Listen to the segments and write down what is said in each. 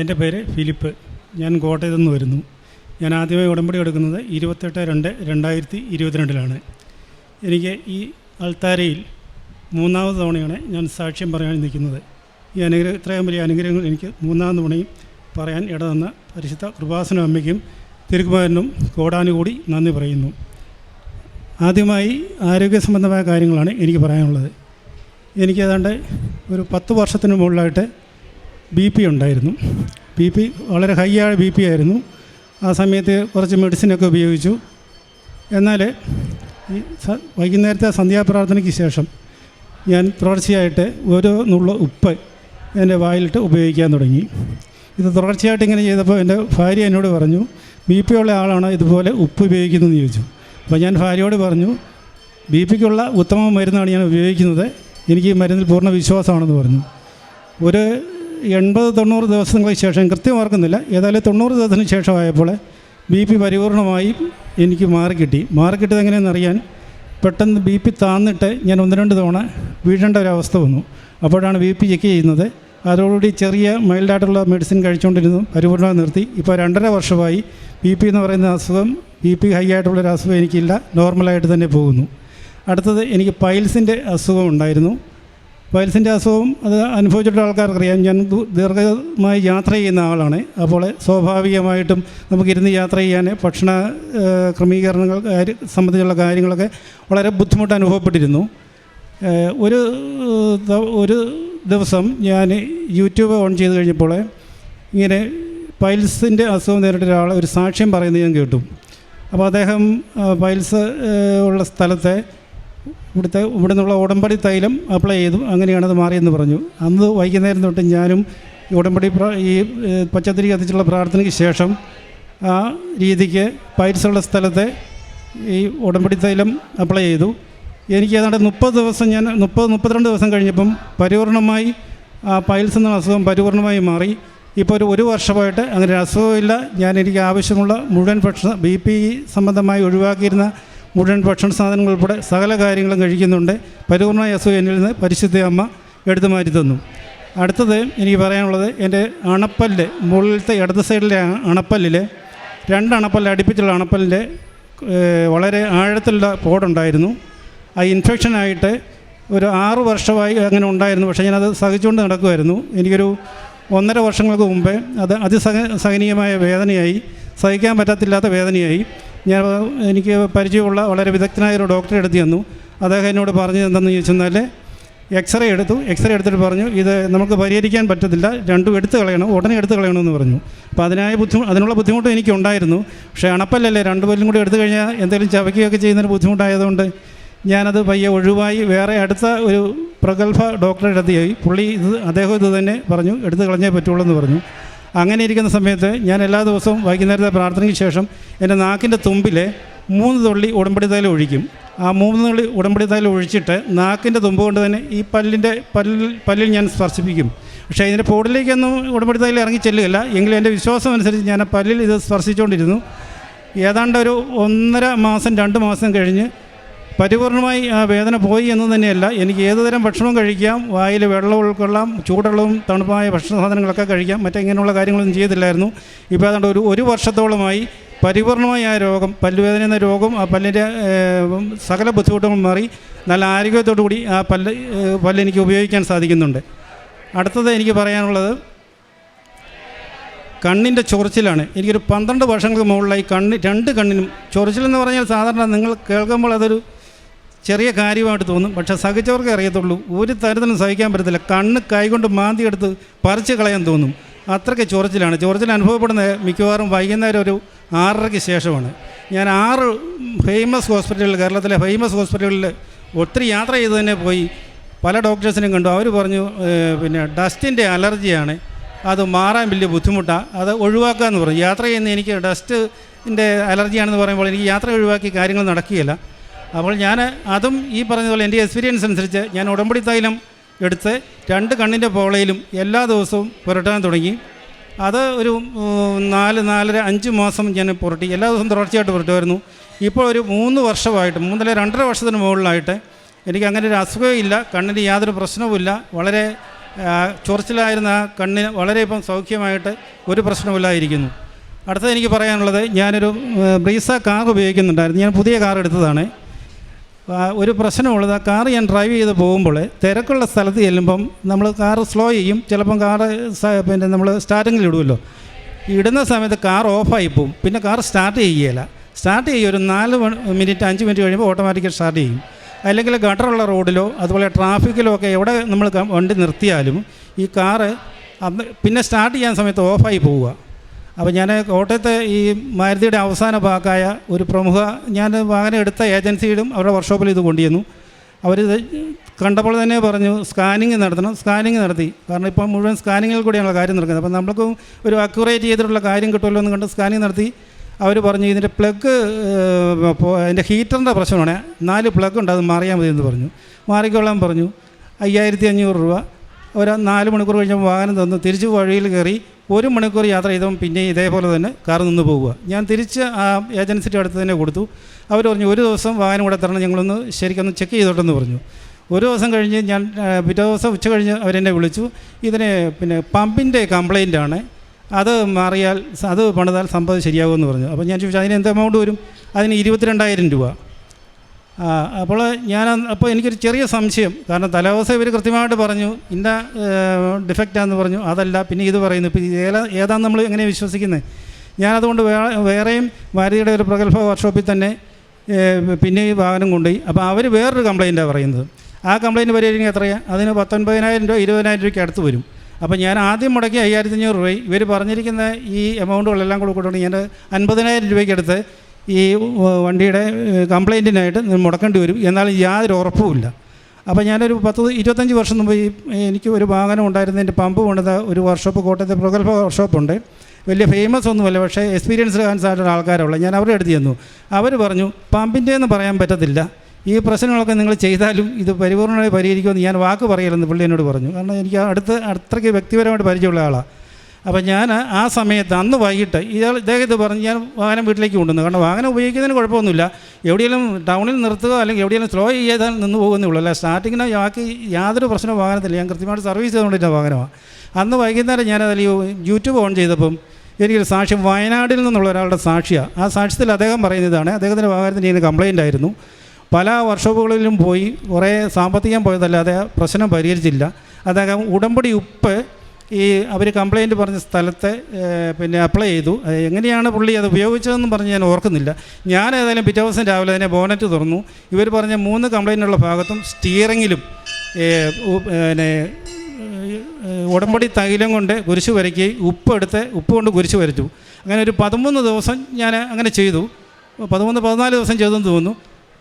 എന്റെ പേര് ഫിലിപ്പ്. ഞാൻ കോട്ടയത്തു നിന്ന് വരുന്നു. ഞാൻ ആദ്യമായി ഉടമ്പടി എടുക്കുന്നത് ഇരുപത്തെട്ട് രണ്ട് രണ്ടായിരത്തി ഇരുപത്തിരണ്ടിലാണ്. എനിക്ക് ഈ അൾത്താരയിൽ മൂന്നാമത് തവണയാണ് ഞാൻ സാക്ഷ്യം പറയാൻ നിൽക്കുന്നത്. ഈ അനുഗ്രഹം ഇത്രയും വലിയ അനുഗ്രഹങ്ങൾ എനിക്ക് മൂന്നാം തവണയും പറയാൻ ഇടതന്ന പരിശുദ്ധ കൃപാസന അമ്മയ്ക്കും തിരുക്കുമാരനും കോടാനുകൂടി നന്ദി പറയുന്നു. ആദ്യമായി ആരോഗ്യ സംബന്ധമായ കാര്യങ്ങളാണ് എനിക്ക് പറയാനുള്ളത്. എനിക്ക് ഏതാണ്ട് ഒരു പത്ത് വർഷത്തിന് മുകളിലായിട്ട് ബി പി ഉണ്ടായിരുന്നു. ബി പി വളരെ ഹൈ ആയ ബി പി ആയിരുന്നു. ആ സമയത്ത് കുറച്ച് മെഡിസിനൊക്കെ ഉപയോഗിച്ചു. എന്നാൽ ഈ വൈകുന്നേരത്തെ സന്ധ്യാപ്രാർത്ഥനയ്ക്ക് ശേഷം ഞാൻ തുടർച്ചയായിട്ട് ഓരോ നുള്ള ഉപ്പ് എന്റെ വായിലിട്ട് ഉപയോഗിക്കാൻ തുടങ്ങി. ഇത് തുടർച്ചയായിട്ട് ഇങ്ങനെ ചെയ്തപ്പോൾ എന്റെ ഭാര്യ എന്നോട് പറഞ്ഞു ബി പി ഉള്ള ആളാണ് ഇതുപോലെ ഉപ്പ് ഉപയോഗിക്കുന്നതെന്ന് ചോദിച്ചു. അപ്പോൾ ഞാൻ ഭാര്യയോട് പറഞ്ഞു ബി പിക്കുള്ള ഉത്തമ മരുന്നാണ് ഞാൻ ഉപയോഗിക്കുന്നത്. എനിക്ക് ഈ മരുന്നിൽ പൂർണ വിശ്വാസമാണെന്ന് പറഞ്ഞു. ഒരു എൺപത് തൊണ്ണൂറ് ദിവസങ്ങൾക്ക് ശേഷം കൃത്യം ഓർക്കുന്നില്ല ഏതായാലും തൊണ്ണൂറ് ദിവസത്തിന് ശേഷമായപ്പോൾ ബി പി പരിപൂർണമായി എനിക്ക് മാറിക്കിട്ടി മാറിക്കിട്ടിയത് എങ്ങനെയെന്നറിയാൻ പെട്ടെന്ന് ബി പി താന്നിട്ട് ഞാൻ ഒന്ന് രണ്ട് തവണ വീഴേണ്ട ഒരവസ്ഥ വന്നു. അപ്പോഴാണ് ബി പി ചെക്ക് ചെയ്യുന്നത്. അതോടുകൂടി ചെറിയ മൈൽഡായിട്ടുള്ള മെഡിസിൻ കഴിച്ചുകൊണ്ടിരുന്നു പരിപൂർണമായി നിർത്തി. ഇപ്പോൾ രണ്ടര വർഷമായി ബി പി എന്ന് പറയുന്ന അസുഖം ബി പി ഹൈ ആയിട്ടുള്ളൊരു അസുഖം എനിക്കില്ല നോർമലായിട്ട് തന്നെ പോകുന്നു. അടുത്തത് എനിക്ക് പൈൽസിന്റെ അസുഖം ഉണ്ടായിരുന്നു. പൈൽസിന്റെ അസുഖം അത് അനുഭവിച്ചിട്ടുള്ള ആൾക്കാർക്കറിയാം. ഞാൻ ദീർഘമായി യാത്ര ചെയ്യുന്ന ആളാണ്. അപ്പോൾ സ്വാഭാവികമായിട്ടും നമുക്കിരുന്ന് യാത്ര ചെയ്യാൻ ഭക്ഷണ ക്രമീകരണങ്ങൾ സംബന്ധിച്ചുള്ള കാര്യങ്ങളൊക്കെ വളരെ ബുദ്ധിമുട്ട് അനുഭവപ്പെട്ടിരുന്നു. ഒരു ഒരു ദിവസം ഞാൻ യൂട്യൂബ് ഓൺ ചെയ്ത് കഴിഞ്ഞപ്പോൾ ഇങ്ങനെ പൈൽസിന്റെ അസുഖം നേരിട്ട ഒരാൾ ഒരു സാക്ഷ്യം പറയുന്നത് ഞാൻ കേട്ടു. അപ്പോൾ അദ്ദേഹം പൈൽസ് ഉള്ള സ്ഥലത്തെ ഇവിടുത്തെ ഇവിടെ നിന്നുള്ള ഉടമ്പടി തൈലം അപ്ലൈ ചെയ്തു. അങ്ങനെയാണ് അത് മാറിയെന്ന് പറഞ്ഞു. അന്ന് വൈകുന്നേരം തൊട്ട് ഞാനും ഉടമ്പടി ഈ പച്ചത്തിരി കത്തിച്ചുള്ള പ്രാർത്ഥനയ്ക്ക് ശേഷം ആ രീതിക്ക് പൈറ്റ്സുള്ള സ്ഥലത്തെ ഈ ഉടമ്പടി തൈലം അപ്ലൈ ചെയ്തു. എനിക്ക് ഏതാണ്ട് മുപ്പത് ദിവസം ഞാൻ മുപ്പത് മുപ്പത്തിരണ്ട് ദിവസം കഴിഞ്ഞപ്പം പരിപൂർണമായി ആ പൈൽസ് എന്ന അസുഖം പരിപൂർണമായി മാറി. ഇപ്പോൾ ഒരു ഒരു വർഷമായിട്ട് അങ്ങനെ അസുഖമില്ല. ഞാൻ എനിക്ക് ആവശ്യമുള്ള മുഴുവൻ ഭക്ഷണം ബി പി സംബന്ധമായി ഒഴിവാക്കിയിരുന്ന മുഴുവൻ ഭക്ഷണ സാധനങ്ങൾ ഉൾപ്പെടെ സകല കാര്യങ്ങളും കഴിക്കുന്നുണ്ട്. പരിപൂർണ അസുഖം എന്നിൽ നിന്ന് പരിശുദ്ധ അമ്മ എടുത്തു മാറ്റി തന്നു. അടുത്തത് എനിക്ക് പറയാനുള്ളത് എന്റെ അണപ്പല്ല് മുകളിലത്തെ ഇടത് സൈഡിലെ അണപ്പല്ലിൽ രണ്ട് അണപ്പല്ല് അടുപ്പിച്ചുള്ള അണപ്പല്ലിന്റെ വളരെ ആഴത്തിലുള്ള പോടുണ്ടായിരുന്നു. ആ ഇൻഫെക്ഷനായിട്ട് ഒരു ആറ് വർഷമായി അങ്ങനെ ഉണ്ടായിരുന്നു. പക്ഷേ ഞാനത് സഹിച്ചുകൊണ്ട് നടക്കുമായിരുന്നു. എനിക്കൊരു ഒന്നര വർഷങ്ങൾക്ക് മുമ്പേ അത് അതിസഹ സഹനീയമായ വേദനയായി സഹിക്കാൻ പറ്റത്തില്ലാത്ത വേദനയായി. ഞാൻ എനിക്ക് പരിചയമുള്ള വളരെ വിദഗ്ധനായ ഒരു ഡോക്ടറെ എടുത്ത് തന്നു. അദ്ദേഹം എന്നോട് പറഞ്ഞു എന്തെന്ന് ചോദിച്ചെന്നാൽ എക്സ്റേ എടുത്തു. എക്സ്റേ എടുത്തിട്ട് പറഞ്ഞു ഇത് നമുക്ക് പരിഹരിക്കാൻ പറ്റത്തില്ല രണ്ടും എടുത്ത് കളയണം ഉടനെ എടുത്ത് കളയണമെന്ന് പറഞ്ഞു. അപ്പോൾ അതിനായ ബുദ്ധിമുട്ട് അതിനുള്ള ബുദ്ധിമുട്ട് എനിക്കുണ്ടായിരുന്നു. പക്ഷേ അണപ്പല്ലല്ലേ രണ്ട് പല്ലും കൂടി എടുത്തു കഴിഞ്ഞാൽ എന്തെങ്കിലും ചവയ്ക്കുകയൊക്കെ ചെയ്യുന്നതിന് ബുദ്ധിമുട്ടായതുകൊണ്ട് ഞാനത് പയ്യെ ഒഴിവായി വേറെ അടുത്ത ഒരു പ്രഗത്ഭ ഡോക്ടറെ അടുത്തായി പുള്ളി ഇത് അദ്ദേഹം ഇത് തന്നെ പറഞ്ഞു എടുത്ത് കളഞ്ഞേ പറ്റുള്ളൂ എന്ന് പറഞ്ഞു. അങ്ങനെ ഇരിക്കുന്ന സമയത്ത് ഞാൻ എല്ലാ ദിവസവും വൈകുന്നേരത്തെ പ്രാർത്ഥനയ്ക്ക് ശേഷം എന്റെ നാക്കിന്റെ തുമ്പിലെ മൂന്ന് തുള്ളി ഉടമ്പടി തൈലം ഒഴിക്കും. ആ മൂന്ന് തുള്ളി ഉടമ്പടി തൈലം ഒഴിച്ചിട്ട് നാക്കിന്റെ തുമ്പ് കൊണ്ട് തന്നെ ഈ പല്ലിന്റെ പല്ലിൽ പല്ലിൽ ഞാൻ സ്പർശിപ്പിക്കും. പക്ഷേ ഇതിന്റെ പോടിലേക്കൊന്നും ഉടമ്പടി തൈലം ഇറങ്ങി ചെല്ലുകയില്ല. എങ്കിലും എന്റെ വിശ്വാസം അനുസരിച്ച് ഞാൻ ആ പല്ലിൽ ഇത് സ്പർശിച്ചുകൊണ്ടിരുന്നു. ഏതാണ്ട് ഒരു ഒന്നര മാസം രണ്ട് മാസം കഴിഞ്ഞ് പരിപൂർണമായി ആ വേദന പോയി എന്ന് തന്നെയല്ല എനിക്ക് ഏതുതരം ഭക്ഷണവും കഴിക്കാം വായിൽ വെള്ളം ഉൾക്കൊള്ളാം ചൂടുള്ളതും തണുപ്പായ ഭക്ഷണ സാധനങ്ങളൊക്കെ കഴിക്കാം മറ്റിങ്ങനെയുള്ള കാര്യങ്ങളൊന്നും ചെയ്തില്ലായിരുന്നു. ഇപ്പോൾ അതുകൊണ്ട് ഒരു ഒരു വർഷത്തോളമായി പരിപൂർണമായി ആ രോഗം പല്ലുവേദന എന്ന രോഗം ആ പല്ലിന്റെ സകല ബുദ്ധിമുട്ടുകളും മാറി നല്ല ആരോഗ്യത്തോടു കൂടി ആ പല്ല് പല്ല് എനിക്ക് ഉപയോഗിക്കാൻ സാധിക്കുന്നുണ്ട്. അടുത്തത് എനിക്ക് പറയാനുള്ളത് കണ്ണിന്റെ ചൊറിച്ചിലാണ്. എനിക്കൊരു പന്ത്രണ്ട് വർഷങ്ങൾക്ക് മുകളിലായി കണ്ണ് രണ്ട് കണ്ണിനും ചൊറിച്ചിലെന്ന് പറഞ്ഞാൽ സാധാരണ നിങ്ങൾ കേൾക്കുമ്പോൾ അതൊരു ചെറിയ കാര്യമായിട്ട് തോന്നും. പക്ഷേ സഹിച്ചവർക്കേ അറിയത്തുള്ളൂ. ഒരു തരത്തിലും സഹിക്കാൻ പറ്റത്തില്ല. കണ്ണ് കൈകൊണ്ട് മാന്തിയെടുത്ത് പറിച്ച് കളയാൻ തോന്നും. അത്രയ്ക്ക് ചൊറിച്ചിലാണ്. ചൊറിച്ചിൽ അനുഭവപ്പെടുന്നത് മിക്കവാറും വൈകുന്നേരം ഒരു ആറരയ്ക്ക് ശേഷമാണ്. ഞാൻ ആറ് ഫേമസ് ഹോസ്പിറ്റലുകൾ കേരളത്തിലെ ഫേമസ് ഹോസ്പിറ്റലുകളിൽ ഒത്തിരി യാത്ര ചെയ്ത് തന്നെ പോയി. പല ഡോക്ടേഴ്സിനെയും കണ്ടു. അവർ പറഞ്ഞു "ഏഹ്, പിന്നെ ഡസ്റ്റിന്റെ അലർജിയാണ്. അത് മാറാൻ വലിയ ബുദ്ധിമുട്ടാണ് അത് ഒഴിവാക്കാമെന്ന് പറഞ്ഞു. യാത്ര ചെയ്യുന്ന എനിക്ക് ഡസ്റ്റിന്റെ അലർജിയാണെന്ന് പറയുമ്പോൾ എനിക്ക് യാത്ര ഒഴിവാക്കി കാര്യങ്ങൾ നടക്കുകയില്ല. അപ്പോൾ ഞാൻ അതും ഈ പറഞ്ഞതുപോലെ എന്റെ എക്സ്പീരിയൻസ് അനുസരിച്ച് ഞാൻ ഉടമ്പടി തൈലം എടുത്ത് രണ്ട് കണ്ണിന്റെ പോളയിലും എല്ലാ ദിവസവും പുരട്ടാൻ തുടങ്ങി. അത് ഒരു നാല് നാലര അഞ്ച് മാസം ഞാൻ പുരട്ടി. എല്ലാ ദിവസവും തുടർച്ചയായിട്ട് പുരട്ടുമായിരുന്നു. ഇപ്പോൾ ഒരു മൂന്ന് വർഷമായിട്ട് മൂന്നര രണ്ടര വർഷത്തിന് മുകളിലായിട്ട് എനിക്ക് അങ്ങനെ ഒരു അസുഖമില്ല കണ്ണിന് യാതൊരു പ്രശ്നവുമില്ല വളരെ ചൊറിച്ചിലായിരുന്ന കണ്ണിന് വളരെ ഇപ്പം സൗഖ്യമായിട്ട് ഒരു പ്രശ്നമില്ലായിരിക്കുന്നു അടുത്തത് എനിക്ക് പറയാനുള്ളത് ഞാനൊരു ബ്രീസ കാർ ഉപയോഗിക്കുന്നുണ്ടായിരുന്നു. ഞാൻ പുതിയ കാർ എടുത്തതാണ്. ഒരു പ്രശ്നമുള്ളത് കാർ ഞാൻ ഡ്രൈവ് ചെയ്ത് പോകുമ്പോൾ തിരക്കുള്ള സ്ഥലത്ത് ചെല്ലുമ്പം നമ്മൾ കാർ സ്ലോ ചെയ്യും. ചിലപ്പം കാർ പിന്നെ നമ്മൾ സ്റ്റാർട്ടിങ്ങിൽ ഇടുമല്ലോ. ഇടുന്ന സമയത്ത് കാർ ഓഫായി പോവും. പിന്നെ കാർ സ്റ്റാർട്ട് ചെയ്യുകയില്ല സ്റ്റാർട്ട് ചെയ്യുക ഒരു നാല് മിനിറ്റ് അഞ്ച് മിനിറ്റ് കഴിയുമ്പോൾ ഓട്ടോമാറ്റിക്കലി സ്റ്റാർട്ട് ചെയ്യും. അല്ലെങ്കിൽ ഗട്ടറുള്ള റോഡിലോ അതുപോലെ ട്രാഫിക്കിലോ ഒക്കെ എവിടെ നമ്മൾ വണ്ടി നിർത്തിയാലും ഈ കാറ് പിന്നെ സ്റ്റാർട്ട് ചെയ്യാൻ സമയത്ത് ഓഫായി പോവുക. അപ്പോൾ ഞാൻ കോട്ടയത്തെ ഈ മാരുതിയുടെ അവസാന ഭാഗമായ ഒരു പ്രമുഖ ഞാൻ വാഹനം എടുത്ത ഏജൻസിയിലും അവരുടെ വർക്ക്ഷോപ്പിൽ ഇത് കൊണ്ടുവന്നു അവരിത് കണ്ടപ്പോൾ തന്നെ പറഞ്ഞു സ്കാനിങ് നടത്തണം സ്കാനിങ് നടത്തി. കാരണം ഇപ്പം മുഴുവൻ സ്കാനിങ്ങിൽ കൂടിയാണ് കാര്യം നടക്കുന്നത്. അപ്പം നമ്മൾക്ക് ഒരു അക്യുറേറ്റ് ചെയ്തിട്ടുള്ള കാര്യം കിട്ടുമല്ലോ എന്ന് കണ്ട് സ്കാനിങ് നടത്തി. അവർ പറഞ്ഞു ഇതിന്റെ പ്ലഗ് അതിന്റെ ഹീറ്ററിന്റെ പ്രശ്നമാണ്. നാല് പ്ലഗ് ഉണ്ട് അത് മാറിയാൽ മതി എന്ന് പറഞ്ഞു. മാറിക്കൊള്ളാൻ പറഞ്ഞു. അയ്യായിരത്തി അഞ്ഞൂറ് രൂപ. ഒരു നാല് മണിക്കൂർ കഴിഞ്ഞപ്പോൾ വാഹനം തന്നു. തിരിച്ച് വഴിയിൽ കയറി ഒരു മണിക്കൂർ യാത്ര ചെയ്തപ്പോൾ പിന്നെ ഇതേപോലെ തന്നെ കാർ നിന്ന് പോവുക ഞാൻ തിരിച്ച് ആ ഏജൻസിയുടെ അടുത്ത് തന്നെ കൊടുത്തു. അവർ പറഞ്ഞു ഒരു ദിവസം വാഹനം കൂടെ തരണം ഞങ്ങളൊന്ന് ശരിക്കൊന്ന് ചെക്ക് ചെയ്തോട്ടെന്ന് പറഞ്ഞു. ഒരു ദിവസം കഴിഞ്ഞ് ഞാൻ പിറ്റേ ദിവസം ഉച്ച കഴിഞ്ഞ് അവരെന്നെ വിളിച്ചു. ഇതിനെ പിന്നെ പമ്പിന്റെ കംപ്ലൈന്റ് ആണ്. അത് മാറിയാൽ അത് പണിതാൽ സംഭവം ശരിയാകുമെന്ന് പറഞ്ഞു. അപ്പോൾ ഞാൻ ചോദിച്ചു അതിന് എന്ത് എമൗണ്ട് വരും? അതിന് ഇരുപത്തിരണ്ടായിരം രൂപ. ആ, അപ്പോൾ ഞാൻ അപ്പോൾ എനിക്കൊരു ചെറിയ സംശയം. കാരണം തലേദിവസം ഇവർ കൃത്യമായിട്ട് പറഞ്ഞു ഇന്ന ഡിഫക്റ്റാന്ന് പറഞ്ഞു. അതല്ല പിന്നെ ഇത് പറയുന്നു. ഇപ്പോൾ ഏതാ ഏതാന്ന് നമ്മൾ എങ്ങനെ വിശ്വസിക്കുന്നത് ഞാനതുകൊണ്ട് വേറെ വേറെയും ഭാരതിയുടെ ഒരു പ്രഗത്ഭ വർക്ക്ഷോപ്പിൽ തന്നെ പിന്നെ ഈ വാഹനം കൊണ്ടുപോയി. അപ്പോൾ അവർ വേറൊരു കംപ്ലയിന്റാണ് പറയുന്നത്. ആ കംപ്ലയിന്റ് പരിഹരിക്കുക എത്രയാണ് അതിന് പത്തൊൻപതിനായിരം രൂപ ഇരുപതിനായിരം രൂപയ്ക്ക് അടുത്ത് വരും. അപ്പോൾ ഞാൻ ആദ്യം മുടക്കി അയ്യായിരത്തി അഞ്ഞൂറ് രൂപ. ഇവർ പറഞ്ഞിരിക്കുന്ന ഈ എമൗണ്ടുകളെല്ലാം കൂടെ കൂട്ടുകൊണ്ട് ഞാൻ അൻപതിനായിരം രൂപയ്ക്ക് അടുത്ത് ഈ വണ്ടിയുടെ കംപ്ലയിന്റിനായിട്ട് മുടക്കേണ്ടി വരും. എന്നാൽ യാതൊരു ഉറപ്പുമില്ല അപ്പോൾ ഞാനൊരു പത്ത് ഇരുപത്തഞ്ച് വർഷം മുമ്പ് ഈ എനിക്ക് ഒരു വാഹനം ഉണ്ടായിരുന്നതിന്റെ പമ്പ് കൊണ്ടത് ഒരു വർക്ക്ഷോപ്പ് കോട്ടയത്തെ പ്രഗത്ഭ വർക്ക്ഷോപ്പുണ്ട്. വലിയ ഫേമസ് ഒന്നുമല്ല പക്ഷേ എക്സ്പീരിയൻസ് ആയിട്ടുള്ള ആൾക്കാരുള്ള. ഞാൻ അവരുടെ അടുത്ത് ചെന്നു. അവർ പറഞ്ഞു പമ്പിന്റെ എന്ന് പറയാൻ പറ്റത്തില്ല. ഈ പ്രശ്നങ്ങളൊക്കെ നിങ്ങൾ ചെയ്താലും ഇത് പരിപൂർണമായി പരിഹരിക്കുമെന്ന് ഞാൻ വാക്ക് പറയലെന്ന് പുള്ളി എന്നോട് പറഞ്ഞു. കാരണം എനിക്ക് അടുത്ത് അത്രയ്ക്ക് വ്യക്തിപരമായിട്ട് പരിചയമുള്ള ആളാണ് അപ്പോൾ ഞാൻ ആ സമയത്ത് അന്ന് വൈകിട്ട് ഇയാൾ ഇദ്ദേഹം ഇത് പറഞ്ഞ് ഞാൻ വാഹനം വീട്ടിലേക്ക് കൊണ്ടുവന്നു. കാരണം വാഹനം ഉപയോഗിക്കുന്നതിന് കുഴപ്പമൊന്നുമില്ല. എവിടെയെങ്കിലും ടൗണിൽ നിർത്തുക അല്ലെങ്കിൽ എവിടെയെങ്കിലും സ്ലോ ചെയ്താൽ നിന്ന് പോകുന്നേ ഉള്ളൂ. അല്ല സ്റ്റാർട്ടിങ്ങിന് ബാക്കി യാതൊരു പ്രശ്നവും വാഹനത്തില്ല ഞാൻ കൃത്യമായിട്ട് സർവീസ് ചെയ്തുകൊണ്ടിരുന്ന വാഹനമാണ്. അന്ന് വൈകുന്നേരം അതിൽ യൂട്യൂബ് ഓൺ ചെയ്തപ്പം എനിക്കൊരു സാക്ഷ്യം വയനാടിൽ നിന്നുള്ള ഒരാളുടെ സാക്ഷിയാണ് ആ സാക്ഷ്യത്തിൽ അദ്ദേഹം പറയുന്നതാണ് അദ്ദേഹത്തിന്റെ വാഹനത്തിന് ഇതിന് കംപ്ലയിന്റ് ആയിരുന്നു. പല വർക്ക്ഷോപ്പുകളിലും പോയി കുറേ സാമ്പത്തികം പോയതല്ലാതെ പ്രശ്നം പരിഹരിച്ചില്ല. അദ്ദേഹം ഉടമ്പടി ഉപ്പ് ഈ അവർ കംപ്ലയിന്റ് പറഞ്ഞ സ്ഥലത്തെ പിന്നെ അപ്ലൈ ചെയ്തു. എങ്ങനെയാണ് പുള്ളി അത് ഉപയോഗിച്ചതെന്ന് പറഞ്ഞ് ഞാൻ ഓർക്കുന്നില്ല. ഞാൻ ഏതായാലും പിറ്റേ ദിവസം രാവിലെ അതിനെ ബോണറ്റ് തുറന്നു. ഇവർ പറഞ്ഞ മൂന്ന് കംപ്ലയിന്റുള്ള ഭാഗത്തും സ്റ്റിയറിങ്ങിലും പിന്നെ ഉടമ്പടി തൈലം കൊണ്ട് കുരിശ് ഉപ്പ് എടുത്ത് ഉപ്പ് കൊണ്ട് കുരിശ് വരച്ചു. അങ്ങനെ ഒരു പതിമൂന്ന് ദിവസം ഞാൻ അങ്ങനെ ചെയ്തു. പതിമൂന്ന് പതിനാല് ദിവസം ചെയ്തെന്ന് തോന്നുന്നു.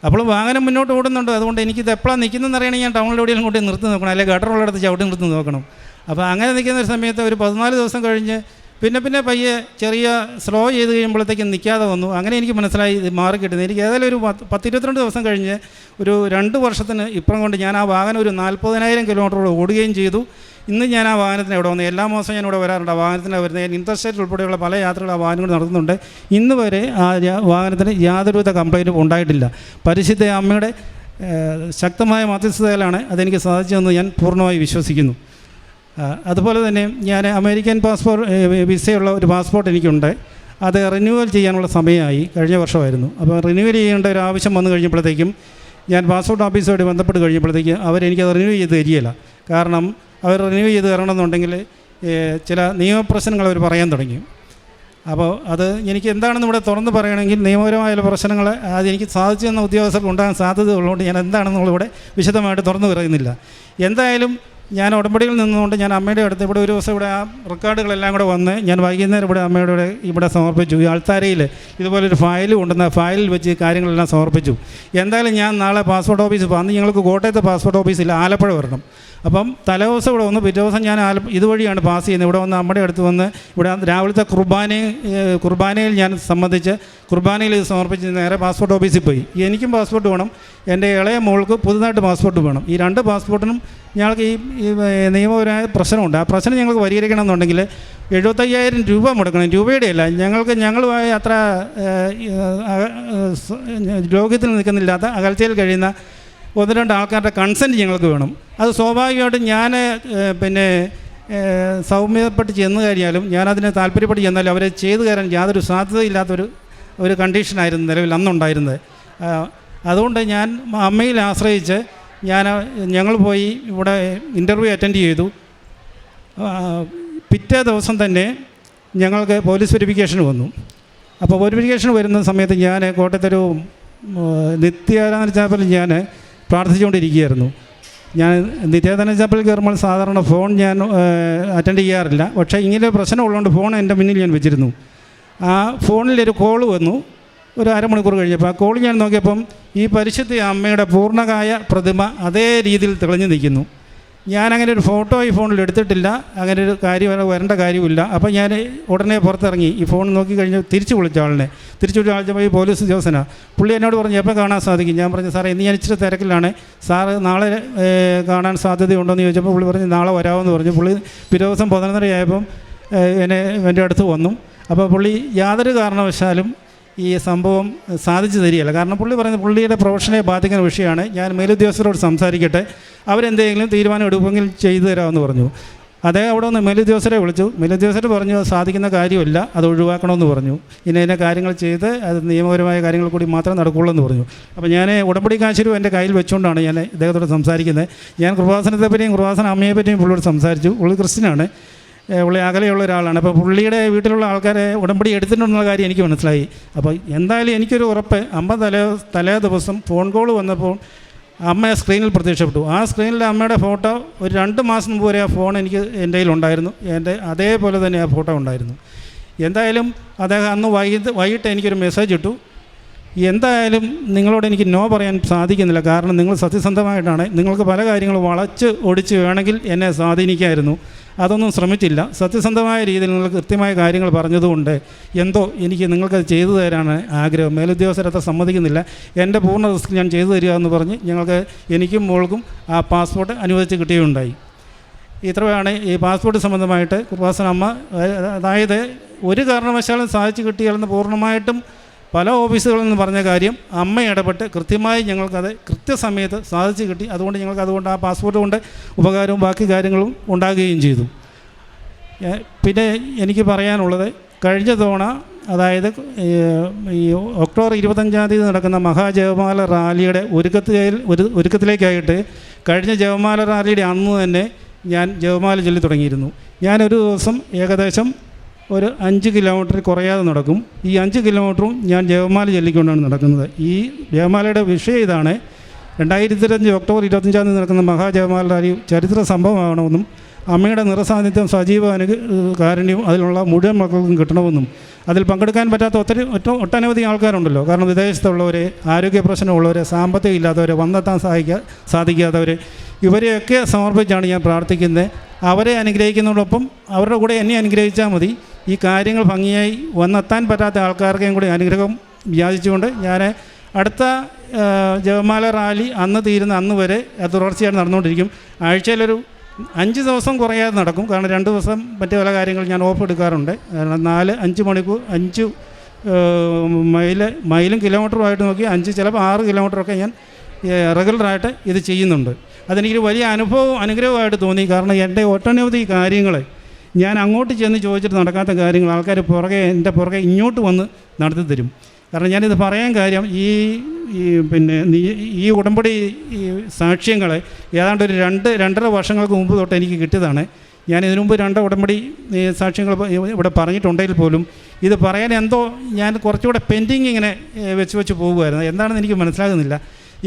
അപ്പോൾ വാഹനം മുന്നോട്ട് ഓടുന്നുണ്ട്. അതുകൊണ്ട് എനിക്കിത് എപ്പോഴാണ് നിൽക്കുന്നതെന്ന് അറിയണമെങ്കിൽ ഞാൻ ടൗണിൽ കൊണ്ട് നിർത്തി നോക്കണം. അല്ലെങ്കിൽ ഗട്ടറുള്ളിടത്ത് ചവിട്ടി നിർത്തി നോക്കണം. അപ്പോൾ അങ്ങനെ നിൽക്കുന്ന ഒരു സമയത്ത് ഒരു പതിനാല് ദിവസം കഴിഞ്ഞ് പിന്നെ പിന്നെ പയ്യെ ചെറിയ സ്ലോ ചെയ്ത് കഴിയുമ്പോഴത്തേക്കും നിൽക്കാതെ വന്നു. അങ്ങനെ എനിക്ക് മനസ്സിലായി ഇത് മാറി കിട്ടുന്നത്. എനിക്ക് ഏതായാലും ഒരു പത്ത് പത്ത് ഇരുപത്തിരണ്ട് ദിവസം കഴിഞ്ഞ് ഒരു രണ്ട് വർഷത്തിന് ഇപ്പുറം കൊണ്ട് ഞാൻ ആ വാഹനം ഒരു നാൽപ്പതിനായിരം കിലോമീറ്ററോട് ഓടുകയും ചെയ്തു. ഇന്ന് ഞാൻ ആ വാഹനത്തിന് ഇവിടെ വന്നു. എല്ലാ മാസവും ഞാൻ ഇവിടെ വരാറുണ്ട്. ആ വാഹനത്തിന് വരുന്നത് ഞാൻ ഇൻട്രസ്റ്റേറ്റ് ഉൾപ്പെടെയുള്ള പല യാത്രകൾ ആ വാഹനങ്ങൾ നടത്തുന്നുണ്ട്. ഇന്ന് വരെ ആ വാഹനത്തിന് യാതൊരുവിധ കംപ്ലൈന്റും ഉണ്ടായിട്ടില്ല. പരിശുദ്ധ അമ്മയുടെ ശക്തമായ മധ്യസ്ഥതയിലാണ് അതെനിക്ക് സാധിച്ചതെന്ന് ഞാൻ പൂർണമായി വിശ്വസിക്കുന്നു. അതുപോലെ തന്നെ ഞാൻ അമേരിക്കൻ പാസ്പോർട്ട് വിസയുള്ള ഒരു പാസ്പോർട്ട് എനിക്കുണ്ട്. അത് റിന്യൂവൽ ചെയ്യാനുള്ള സമയമായി കഴിഞ്ഞ വർഷമായിരുന്നു. അപ്പോൾ റിന്യൂവൽ ചെയ്യേണ്ട ഒരു ആവശ്യം വന്നു കഴിഞ്ഞപ്പോഴത്തേക്കും ഞാൻ പാസ്പോർട്ട് ഓഫീസുമായിട്ട് ബന്ധപ്പെട്ട് കഴിഞ്ഞപ്പോഴത്തേക്ക് അവരെനിക്കത് റിന്യൂ ചെയ്ത് തരികയില്ല. കാരണം അവർ റിന്യൂ ചെയ്ത് തരണമെന്നുണ്ടെങ്കിൽ ചില നിയമപ്രശ്നങ്ങൾ അവർ പറയാൻ തുടങ്ങി. അപ്പോൾ അത് എനിക്ക് എന്താണെന്ന് ഇവിടെ തുറന്ന് പറയണമെങ്കിൽ നിയമപരമായ പ്രശ്നങ്ങൾ അതെനിക്ക് സാധിച്ചു തന്ന ഉദ്യോഗസ്ഥർക്ക് ഉണ്ടാകാൻ സാധ്യത ഉള്ളതുകൊണ്ട് ഞാൻ എന്താണെന്നുള്ള ഇവിടെ വിശദമായിട്ട് തുറന്നു പറയുന്നില്ല. എന്തായാലും ഞാൻ ഉടമ്പടിയിൽ നിന്നുകൊണ്ട് ഞാൻ അമ്മയുടെ അടുത്ത് ഇവിടെ ഒരു ദിവസം ഇവിടെ ആ റെക്കോർഡുകളെല്ലാം കൂടെ വന്ന് ഞാൻ വൈകുന്നേരം ഇവിടെ അമ്മയുടെ ഇവിടെ ഇവിടെ സമർപ്പിച്ചു. ഈ ആൾത്താരയിൽ ഇതുപോലൊരു ഫയൽ കൊണ്ടുവന്ന ഫയലിൽ വെച്ച് കാര്യങ്ങളെല്ലാം സമർപ്പിച്ചു. എന്തായാലും ഞാൻ നാളെ പാസ്പോർട്ട് ഓഫീസിൽ അന്ന് ഞങ്ങൾക്ക് കോട്ടയത്തെ പാസ്പോർട്ട് ഓഫീസിൽ ആലപ്പുഴ വരണം. അപ്പം തലേദിവസം ഇവിടെ വന്ന് പിറ്റേ ദിവസം ഞാൻ ആല ഇതുവഴിയാണ് പാസ് ചെയ്യുന്നത്. ഇവിടെ വന്ന് നമ്മുടെ അടുത്ത് വന്ന് ഇവിടെ രാവിലത്തെ കുർബാന കുർബാനയിൽ ഞാൻ സംബന്ധിച്ച് കുർബാനയിൽ ഇത് സമർപ്പിച്ച് നേരെ പാസ്പോർട്ട് ഓഫീസിൽ പോയി. എനിക്കും പാസ്പോർട്ട് വേണം. എന്റെ ഇളയ മോൾക്ക് പുതുതായിട്ട് പാസ്പോർട്ട് വേണം. ഈ രണ്ട് പാസ്പോർട്ടിനും ഞങ്ങൾക്ക് ഈ നിയമപരമായ പ്രശ്നമുണ്ട്. ആ പ്രശ്നം ഞങ്ങൾക്ക് പരിഹരിക്കണം എന്നുണ്ടെങ്കിൽ എഴുപത്തയ്യായിരം രൂപ മുടക്കണം. രൂപയുടെ അല്ല ഞങ്ങൾക്ക് ഞങ്ങളുമായി അത്ര ലോകത്തിൽ നിൽക്കുന്നില്ലാത്ത അകൽച്ചയിൽ കഴിയുന്ന ഒന്ന് രണ്ട് ആൾക്കാരുടെ കൺസെന്റ് ഞങ്ങൾക്ക് വേണം. അത് സ്വാഭാവികമായിട്ടും ഞാൻ പിന്നെ സൗമ്യപ്പെട്ട് ചെന്ന് കഴിഞ്ഞാലും ഞാനതിനെ താല്പര്യപ്പെട്ട് ചെന്നാലും അവരെ ചെയ്തു കയറാൻ യാതൊരു സാധ്യതയില്ലാത്തൊരു ഒരു കണ്ടീഷനായിരുന്നു നിലവിൽ അന്നുണ്ടായിരുന്നത്. അതുകൊണ്ട് ഞാൻ അമ്മയിൽ ആശ്രയിച്ച് ഞാൻ ഞങ്ങൾ പോയി ഇവിടെ ഇന്റർവ്യൂ അറ്റൻഡ് ചെയ്തു. പിറ്റേ ദിവസം തന്നെ ഞങ്ങൾക്ക് പോലീസ് വെരിഫിക്കേഷൻ വന്നു. അപ്പോൾ വെരിഫിക്കേഷൻ വരുന്ന സമയത്ത് ഞാൻ കോട്ടയത്തൊരു നിത്യാരാധന ചാപ്പലിൽ ഞാൻ പ്രാർത്ഥിച്ചുകൊണ്ടിരിക്കുകയായിരുന്നു. ഞാൻ നിത്യാരാധന ചാപ്പിൽ കയറുമ്പോൾ സാധാരണ ഫോൺ ഞാൻ അറ്റൻഡ് ചെയ്യാറില്ല. പക്ഷേ ഇങ്ങനെ പ്രശ്നമുള്ളതുകൊണ്ട് ഫോൺ എന്റെ മുന്നിൽ ഞാൻ വെച്ചിരുന്നു. ആ ഫോണിലൊരു കോൾ വന്നു. ഒരു അരമണിക്കൂർ കഴിഞ്ഞപ്പോൾ ആ കോൾ ഞാൻ നോക്കിയപ്പം ഈ പരിശുദ്ധ അമ്മയുടെ പൂർണകായ പ്രതിമ അതേ രീതിയിൽ തെളിഞ്ഞു നിൽക്കുന്നു. ഞാനങ്ങനെ ഒരു ഫോട്ടോ ഈ ഫോണിൽ എടുത്തിട്ടില്ല. അങ്ങനെ ഒരു കാര്യം വരെ വരേണ്ട കാര്യമില്ല അപ്പോൾ ഞാൻ ഉടനെ പുറത്തിറങ്ങി. ഈ ഫോൺ നോക്കി കഴിഞ്ഞ് തിരിച്ചു വിളിച്ച ആളിനെ. തിരിച്ചു വിളിച്ച ആളിച്ചപ്പോൾ ഈ പോലീസ് ഉദ്യോഗസ്ഥനാണ് പുള്ളി എന്നോട് പറഞ്ഞു എപ്പോൾ കാണാൻ സാധിക്കും? ഞാൻ പറഞ്ഞു സാറേ ഇന്ന് ഞാൻ ഇച്ചിരി തിരക്കിലാണ്. സാറ് നാളെ കാണാൻ സാധ്യതയുണ്ടോ എന്ന് ചോദിച്ചപ്പോൾ പുള്ളി പറഞ്ഞു നാളെ വരാമെന്ന് പറഞ്ഞു. പുള്ളി പിറ്റേ ദിവസം പതിനൊന്നരയായപ്പം എന്നെ എന്റെ അടുത്ത് വന്നു. അപ്പോൾ പുള്ളി യാതൊരു കാരണവശാലും ഈ സംഭവം സാധിച്ചു തരികയില്ല. കാരണം പുള്ളി പറയുന്നത് പുള്ളിയുടെ പ്രൊഫഷനെ ബാധിക്കുന്ന വിഷയമാണ്. ഞാൻ മേലുദ്യോഗസ്ഥരോട് സംസാരിക്കട്ടെ. അവരെന്തെങ്കിലും തീരുമാനം എടുക്കുമെങ്കിൽ ചെയ്തു തരാമെന്ന് പറഞ്ഞു. അദ്ദേഹം അവിടെ ഒന്ന് മേലുദ്യോഗസ്ഥരെ വിളിച്ചു. മേലുദ്യോഗസ്ഥർ പറഞ്ഞു അത് സാധിക്കുന്ന കാര്യമല്ല. അത് ഒഴിവാക്കണമെന്ന് പറഞ്ഞു. ഇന്ന ഇന്ന കാര്യങ്ങൾ ചെയ്ത് അത് നിയമപരമായ കാര്യങ്ങൾ കൂടി മാത്രമേ നടക്കുകയുള്ളൂ എന്ന് പറഞ്ഞു. അപ്പോൾ ഞാൻ ഉടമ്പടി കാശരും എന്റെ കയ്യിൽ വെച്ചുകൊണ്ടാണ് ഞാൻ ഇദ്ദേഹത്തോട് സംസാരിക്കുന്നത്. ഞാൻ കൃപാസനത്തെപ്പറ്റിയും കൃപാസന അമ്മയെപ്പറ്റിയും പുള്ളിയോട് സംസാരിച്ചു. പുള്ളി ക്രിസ്ത്യനാണ്. പുള്ളി അകലെയുള്ള ഒരാളാണ്. അപ്പോൾ പുള്ളിയുടെ വീട്ടിലുള്ള ആൾക്കാരെ ഉടമ്പടി എടുത്തിട്ടുണ്ടെന്നുള്ള കാര്യം എനിക്ക് മനസ്സിലായി. അപ്പോൾ എന്തായാലും എനിക്കൊരു ഉറപ്പ് അമ്മ തലേ തലേ ദിവസം ഫോൺ കോൾ വന്നപ്പോൾ അമ്മ സ്ക്രീനിൽ പ്രത്യക്ഷപ്പെട്ടു. ആ സ്ക്രീനിൽ അമ്മയുടെ ഫോട്ടോ ഒരു രണ്ട് മാസം മുമ്പ് വരെ ആ ഫോൺ എനിക്ക് എന്റെ കയ്യിലുണ്ടായിരുന്നു എന്റെ അതേപോലെ തന്നെ ആ ഫോട്ടോ ഉണ്ടായിരുന്നു. എന്തായാലും അദ്ദേഹം അന്ന് വൈകിട്ട് വൈകിട്ട് എനിക്കൊരു മെസ്സേജ് ഇട്ടു. എന്തായാലും നിങ്ങളോട് എനിക്ക് നോ പറയാൻ സാധിക്കുന്നില്ല. കാരണം നിങ്ങൾ സത്യസന്ധമായിട്ടാണ്. നിങ്ങൾക്ക് പല കാര്യങ്ങളും വളച്ച് ഒടിച്ച് വേണമെങ്കിൽ എന്നെ സ്വാധീനിക്കായിരുന്നു. അതൊന്നും ശ്രമിച്ചില്ല. സത്യസന്ധമായ രീതിയിൽ നിങ്ങൾ കൃത്യമായ കാര്യങ്ങൾ പറഞ്ഞതുകൊണ്ട് എന്തോ എനിക്ക് നിങ്ങൾക്കത് ചെയ്തു തരാനാണ് ആഗ്രഹം. മേലുദ്യോഗസ്ഥരത്തെ സമ്മതിക്കുന്നില്ല. എന്റെ പൂർണ റിസ്ക് ഞാൻ ചെയ്തു തരിക എന്ന് പറഞ്ഞ് ഞങ്ങൾക്ക് എനിക്കും മോൾക്കും ആ പാസ്പോർട്ട് അനുവദിച്ച് കിട്ടുകയുണ്ടായി ഇത്രയാണ് ഈ പാസ്പോർട്ട് സംബന്ധമായിട്ട് കുർബാസന അമ്മ അതായത് ഒരു കാരണവശാലും സാധിച്ചു കിട്ടിയാലെന്ന് പൂർണമായിട്ടും പല ഓഫീസുകളിൽ നിന്ന് പറഞ്ഞ കാര്യം അമ്മ ഇടപെട്ട് കൃത്യമായി ഞങ്ങൾക്കത് കൃത്യസമയത്ത് സാധിച്ചു കിട്ടി. അതുകൊണ്ട് ഞങ്ങൾക്ക് അതുകൊണ്ട് ആ പാസ്പോർട്ട് കൊണ്ട് ഉപകാരവും ബാക്കി കാര്യങ്ങളും ഉണ്ടാകുകയും ചെയ്തു. പിന്നെ എനിക്ക് പറയാനുള്ളത് കഴിഞ്ഞ തവണ അതായത് ഈ ഒക്ടോബർ ഇരുപത്തഞ്ചാം തീയതി നടക്കുന്ന മഹാജപമാല റാലിയുടെ ഒരുക്കത്തിൽ ഒരു ഒരുക്കത്തിലേക്കായിട്ട് കഴിഞ്ഞ ജപമാല റാലിയുടെ അന്ന് തന്നെ ഞാൻ ജപമാല ചൊല്ലി തുടങ്ങിയിരുന്നു. ഞാനൊരു ദിവസം ഏകദേശം ഒരു അഞ്ച് കിലോമീറ്റർ കുറയാതെ നടക്കും. ഈ അഞ്ച് കിലോമീറ്ററും ഞാൻ ജപമാല ചൊല്ലിക്കൊണ്ടാണ് നടക്കുന്നത്. ഈ ജപമാലയുടെ വിഷയം ഇതാണ്. രണ്ടായിരത്തി ഇരുപത്തഞ്ച് ഒക്ടോബർ ഇരുപത്തഞ്ചാം തീയതി നടക്കുന്ന മഹാജപമാലയുടെ ഒരു ചരിത്ര സംഭവമാകണമെന്നും അമ്മയുടെ നിറസാന്നിധ്യം സജീവ അനു അതിലുള്ള മുഴുവൻ മക്കൾക്കും കിട്ടണമെന്നും അതിൽ പങ്കെടുക്കാൻ പറ്റാത്ത ഒത്തിരി ഒട്ടനവധി ആൾക്കാരുണ്ടല്ലോ. കാരണം വിദേശത്തുള്ളവർ ആരോഗ്യ പ്രശ്നമുള്ളവർ സാമ്പത്തികം ഇല്ലാത്തവർ വന്നെത്താൻ സഹായിക്കാ സാധിക്കാത്തവർ ഇവരെയൊക്കെ സമർപ്പിച്ചാണ് ഞാൻ പ്രാർത്ഥിക്കുന്നത്. അവരെ അനുഗ്രഹിക്കുന്നതോടൊപ്പം അവരുടെ കൂടെ എന്നെ അനുഗ്രഹിച്ചാൽ മതി. ഈ കാര്യങ്ങൾ ഭംഗിയായി വന്നെത്താൻ പറ്റാത്ത ആൾക്കാർക്കും കൂടി അനുഗ്രഹം വ്യാജിച്ചുകൊണ്ട് ഞാൻ അടുത്ത ജപമാല റാലി അന്ന് തീരുന്ന അന്ന് വരെ അത് തുടർച്ചയായിട്ട് നടന്നുകൊണ്ടിരിക്കും. ആഴ്ചയിലൊരു അഞ്ച് ദിവസം കുറയാതെ നടക്കും. കാരണം രണ്ട് ദിവസം മറ്റു പല കാര്യങ്ങൾ ഞാൻ ഓഫ് എടുക്കാറുണ്ട്. കാരണം നാല് അഞ്ച് മണിക്കൂർ അഞ്ച് മൈൽ മൈലും കിലോമീറ്ററുമായിട്ട് നോക്കി അഞ്ച് ചിലപ്പോൾ ആറ് കിലോമീറ്ററൊക്കെ ഞാൻ റെഗുലറായിട്ട് ഇത് ചെയ്യുന്നുണ്ട്. അതെനിക്കൊരു വലിയ അനുഭവം അനുഗ്രഹമായിട്ട് തോന്നി. കാരണം എന്റെ ഒട്ടനവധി കാര്യങ്ങൾ ഞാൻ അങ്ങോട്ട് ചെന്ന് ചോദിച്ചിട്ട് നടക്കാത്ത കാര്യങ്ങൾ ആൾക്കാർ പുറകെ എന്റെ പുറകെ ഇങ്ങോട്ട് വന്ന് നടത്തി തരും. കാരണം ഞാനിത് പറയാൻ കാര്യം ഈ പിന്നെ ഈ ഉടമ്പടി സാക്ഷ്യങ്ങൾ ഏതാണ്ട് ഒരു രണ്ട് രണ്ടര വർഷങ്ങൾക്ക് മുമ്പ് തൊട്ട് എനിക്ക് കിട്ടിയതാണ്. ഞാൻ ഇതിനു മുമ്പ് രണ്ട് ഉടമ്പടി സാക്ഷ്യങ്ങൾ ഇവിടെ പറഞ്ഞിട്ടുണ്ടെങ്കിൽ പോലും ഇത് പറയാൻ എന്തോ ഞാൻ കുറച്ചുകൂടെ പെൻഡിങ് ഇങ്ങനെ വെച്ച് വെച്ച് പോകുമായിരുന്നു എന്താണെന്ന് എനിക്ക് മനസ്സിലാകുന്നില്ല.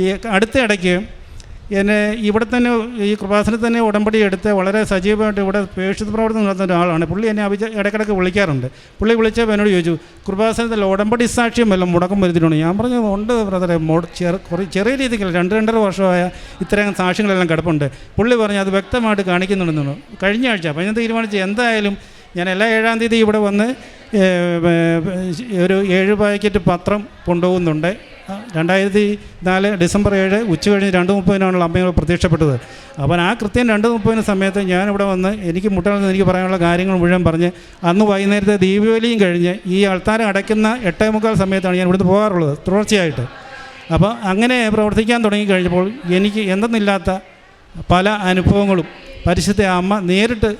ഈ അടുത്ത ഇടയ്ക്ക് എന്നെ ഇവിടെ തന്നെ ഈ കൃപാസനത്തിൽ തന്നെ ഉടമ്പടി എടുത്ത് വളരെ സജീവമായിട്ട് ഇവിടെ പേക്ഷിത പ്രവർത്തനം നടത്തുന്ന ഒരാളാണ്. പുള്ളി എന്നെ അഭിജ ഇടയ്ക്കിടയ്ക്ക് വിളിക്കാറുണ്ട്. പുള്ളി വിളിച്ചപ്പോൾ എന്നോട് ചോദിച്ചു കൃപാസനത്തിൽ ഉടമ്പടി സാക്ഷ്യം വല്ലതും മുടക്കം വരുത്തിയിട്ടുണ്ട്? ഞാൻ പറഞ്ഞു ഉണ്ട് ബ്രദറെ ചെറു ചെറിയ രീതിക്ക് രണ്ട് രണ്ടര വർഷമായ ഇത്രയും സാക്ഷ്യങ്ങളെല്ലാം കിടപ്പുണ്ട്. പുള്ളി പറഞ്ഞു അത് വ്യക്തമായിട്ട് കാണിക്കുന്നുണ്ടെന്നു കഴിഞ്ഞ ആഴ്ച അപ്പം ഞാൻ തീരുമാനിച്ചു എന്തായാലും ഞാൻ എല്ലാ ഏഴാം തീയതി ഇവിടെ വന്ന് ഒരു ഏഴ് പാക്കറ്റ് പത്രം കൊണ്ടുപോകുന്നുണ്ട്. രണ്ടായിരത്തി നാല് ഡിസംബർ ഏഴ് ഉച്ച കഴിഞ്ഞ് രണ്ട് മുപ്പതിനാണല്ലോ അമ്മയോട് പ്രത്യക്ഷപ്പെട്ടത്. അപ്പോൾ ആ കൃത്യം രണ്ട് മുപ്പതിന് സമയത്ത് ഞാനിവിടെ വന്ന് എനിക്ക് മുട്ടയിൽ എനിക്ക് പറയാനുള്ള കാര്യങ്ങൾ മുഴുവൻ പറഞ്ഞ് അന്ന് വൈകുന്നേരത്തെ ദീപാവലിയും കഴിഞ്ഞ് ഈ ആൾത്താരം അടയ്ക്കുന്ന എട്ടേ മുക്കാൽ സമയത്താണ് ഞാൻ ഇവിടുന്ന് പോകാറുള്ളത് തുടർച്ചയായിട്ട്. അപ്പോൾ അങ്ങനെ പ്രവർത്തിക്കാൻ തുടങ്ങിക്കഴിഞ്ഞപ്പോൾ എനിക്ക് എന്തെന്നില്ലാത്ത പല അനുഭവങ്ങളും. പരിശുദ്ധ അമ്മ നേരിട്ട്